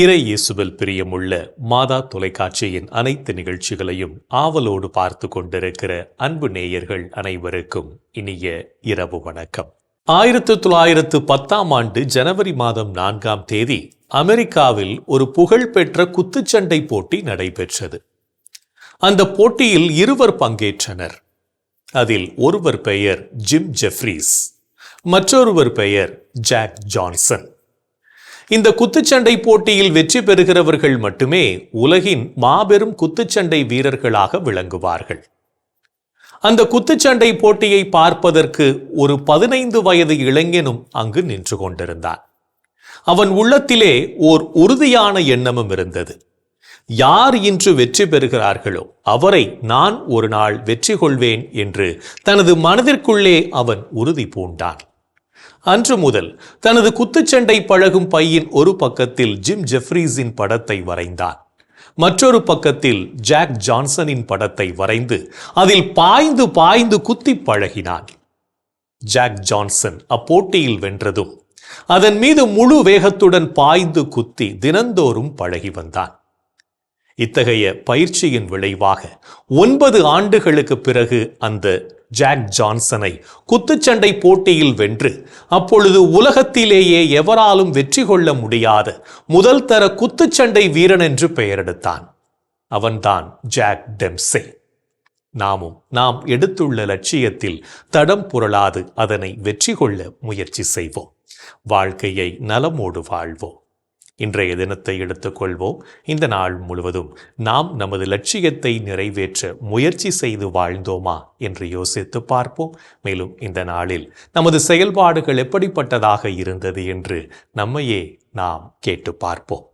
இறை இயேசுவில் பிரியமுள்ள மாதா தொலைக்காட்சியின் அனைத்து நிகழ்ச்சிகளையும் ஆவலோடு பார்த்து கொண்டிருக்கிற அன்பு நேயர்கள் அனைவருக்கும் இனிய இரவு வணக்கம். ஆயிரத்து தொள்ளாயிரத்து பத்தாம் ஆண்டு ஜனவரி மாதம் நான்காம் தேதி அமெரிக்காவில் ஒரு புகழ்பெற்ற குத்துச்சண்டை போட்டி நடைபெற்றது. அந்த போட்டியில் இருவர் பங்கேற்றனர். அதில் ஒருவர் பெயர் ஜிம் ஜெஃப்ரீஸ் மற்றொருவர் பெயர் ஜாக் ஜான்சன். இந்த குத்துச்சண்டை போட்டியில் வெற்றி பெறுகிறவர்கள் மட்டுமே உலகின் மாபெரும் குத்துச்சண்டை வீரர்களாக விளங்குவார்கள். அந்த குத்துச்சண்டை போட்டியை பார்ப்பதற்கு ஒரு பதினைந்து வயது இளைஞனும் அங்கு நின்று கொண்டிருந்தான். அவன் உள்ளத்திலே ஓர் உறுதியான எண்ணமும் இருந்தது. யார் இன்று வெற்றி பெறுகிறார்களோ அவரை நான் ஒரு நாள் வெற்றி கொள்வேன் என்று தனது மனதிற்குள்ளே அவன் உறுதி பூண்டான். அன்று முதல் தனது குத்துச்சண்டை பழகும் பையின் ஒரு பக்கத்தில் ஜிம் ஜெஃப்ரீஸின் படத்தை வரைந்தான் மற்றொரு பக்கத்தில் ஜாக் ஜான்சனின் படத்தை வரைந்து அதில் பாய்ந்து பாய்ந்து குத்தி பழகினான் ஜாக் ஜான்சன் அப்போட்டியில் வென்றதும் அதன் மீது முழு வேகத்துடன் பாய்ந்து குத்தி தினந்தோறும் பழகி வந்தான். இத்தகைய பயிற்சியின் விளைவாக ஒன்பது ஆண்டுகளுக்கு பிறகு அந்த ஜாக் ஜான்சனை குத்துச்சண்டை போட்டியில் வென்று அப்பொழுது உலகத்திலேயே எவராலும் வெற்றி கொள்ள முடியாத முதல் தர குத்துச்சண்டை வீரன் என்று பெயரெடுத்தான். அவன்தான் ஜாக் டெம்சே நாமும் நாம் எடுத்துள்ள லட்சியத்தில் தடம் புரளாது அதனை வெற்றி கொள்ள முயற்சி செய்வோம். வாழ்க்கையை நலமோடு வாழ்வோம். இன்றைய தினத்தை எடுத்துக்கொள்வோம். இந்த நாள் முழுவதும் நாம் நமது லட்சியத்தை நிறைவேற்ற முயற்சி செய்து வாழ்ந்தோமா என்று யோசித்து பார்ப்போம். மேலும் இந்த நாளில் நமது செயல்பாடுகள் எப்படிப்பட்டதாக இருந்தது என்று நம்மையே நாம் கேட்டு பார்ப்போம்.